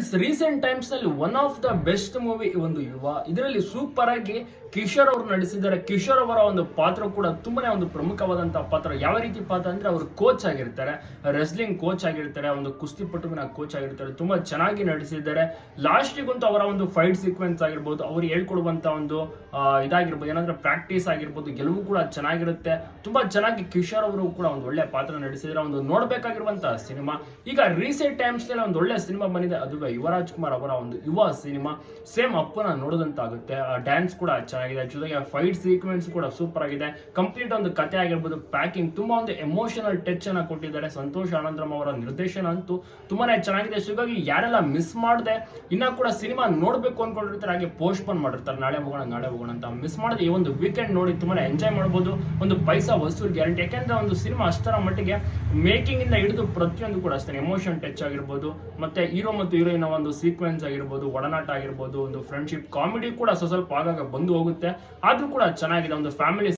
Friends recent ಟೈಮ್ಸ್ನಲ್ಲಿ one of the best movie ಒಂದು ಯುವ. ಇದರಲ್ಲಿ super ಆಗಿ ಕಿಶೋರ್ ಅವರು ನಡೆಸಿದ್ದಾರೆ ಕಿಶೋರ್ ಅವರ ಒಂದು ಪಾತ್ರ ಕೂಡ ತುಂಬಾನೇ ಒಂದು ಪ್ರಮುಖವಾದಂತಹ ಪಾತ್ರ. ಯಾವ ರೀತಿ ಪಾತ್ರ ಅಂದ್ರೆ ಅವರು ಕೋಚ್ ಆಗಿರ್ತಾರೆ. ರೆಸ್ಲಿಂಗ್ ಕೋಚ್ ಆಗಿರ್ತಾರೆ. ಒಂದು ಕುಸ್ತಿ ಪಟುವಿನ ಕೋಚ್ ಆಗಿರ್ತಾರೆ. ತುಂಬಾ ಚೆನ್ನಾಗಿ ನಡೆಸಿದ್ದಾರೆ ಲಾಸ್ಟಿಗಂತೂ ಅವರ ಒಂದು ಫೈಟ್ ಸೀಕ್ವೆನ್ಸ್ ಆಗಿರ್ಬೋದು, ಅವ್ರು ಹೇಳ್ಕೊಡುವಂತ ಒಂದು ಇದಾಗಿರ್ಬೋದು. ಏನಂದ್ರೆ ಪ್ರಾಕ್ಟೀಸ್ ಆಗಿರ್ಬೋದು. ಗೆಲುವು ಕೂಡ ಚೆನ್ನಾಗಿರುತ್ತೆ. ತುಂಬಾ ಚೆನ್ನಾಗಿ ಕಿಶೋರ್ ಅವರು ಕೂಡ ಒಂದು ಒಳ್ಳೆ ಪಾತ್ರ ನಡೆಸಿದ್ರೆ ಒಂದು ನೋಡಬೇಕಾಗಿರುವಂತಹ ಸಿನಿಮಾ. ಈಗ ರೀಸೆಂಟ್ ಟೈಮ್ಸ್ನಲ್ಲಿ ಒಂದು ಒಳ್ಳೆ ಸಿನಿಮಾ ಬಂದಿದೆ. ಅದುವೇ ಯುವರಾಜ್ ಕುಮಾರ್ ಅವರ ಒಂದು ಯುವ ಸಿನಿಮಾ ಸೇಮ್ ಅಪ್ಪನ ನೋಡೋದಂತಾಗುತ್ತೆ. ಡ್ಯಾನ್ಸ್ ಕೂಡ ಚೆನ್ನಾಗಿದೆ. ಜೊತೆಗೆ ಫೈಟ್ ಸೀಕ್ವೆನ್ಸ್ ಕೂಡ ಸೂಪರ್ ಆಗಿದೆ. ಕಂಪ್ಲೀಟ್ ಒಂದು ಕತೆ ಆಗಿರ್ಬೋದು ಪ್ಯಾಕಿಂಗ್ ತುಂಬಾ ಒಂದು ಎಮೋಷನಲ್ ಟಚ್ ಅನ್ನ ಕೊಟ್ಟಿದ್ದಾರೆ. ಸಂತೋಷ್ ಆನಂದ್ರಮ್ ಅವರ ನಿರ್ದೇಶನ ಅಂತೂ ತುಂಬಾನೇ ಚೆನ್ನಾಗಿದೆ. ಸೊ ಹೀಗಾಗಿ ಯಾರೆಲ್ಲ ಮಿಸ್ ಮಾಡದೆ, ಇನ್ನ ಕೂಡ ಸಿನಿಮಾ ನೋಡ್ಬೇಕು ಅನ್ಕೊಂಡಿರ್ತಾರೆ, ಹಾಗೆ ಪೋಸ್ಟ್ ಪೋನ್ ಮಾಡಿರ್ತಾರೆ. ನಾಳೆ ಹೋಗೋಣ ನಾಳೆ ಹೋಗೋಣ ಅಂತ ಮಿಸ್ ಮಾಡದೆ. ಈ ಒಂದು ವೀಕೆಂಡ್ ನೋಡಿ ತುಂಬಾನೇ ಎಂಜಾಯ್ ಮಾಡಬಹುದು ಒಂದು ಪೈಸಾ ವಸೂಲ್ ಗ್ಯಾರಂಟಿ ಯಾಕೆಂದ್ರೆ ಒಂದು ಸಿನಿಮಾ ಅಷ್ಟರ ಮಟ್ಟಿಗೆ ಮೇಕಿಂಗ್ ಇಂದ ಹಿಡಿದು ಪ್ರತಿಯೊಂದು ಕೂಡ ಅಷ್ಟೇ ಎಮೋಷನ್ ಟಚ್ ಆಗಿರ್ಬೋದು, ಮತ್ತೆ ಹೀರೋ ಮತ್ತು ಹೀರೋಯಿನ್ ಒಂದು ಸೀಕ್ವೆನ್ಸ್ ಆಗಿರ್ಬೋದು, ಒಡನಾಟ ಆಗಿರ್ಬೋದು, ಒಂದು ಫ್ರೆಂಡ್ಶಿಪ್ ಕಾಮಿಡಿ ಕೂಡ ಸ್ವಲ್ಪ ಆಗಾಗ ಬಂದು ಹೋಗುತ್ತೆ. ಆದ್ರೂ ಕೂಡ ಚೆನ್ನಾಗಿದೆ, ಒಂದು ಫ್ಯಾಮಿಲಿ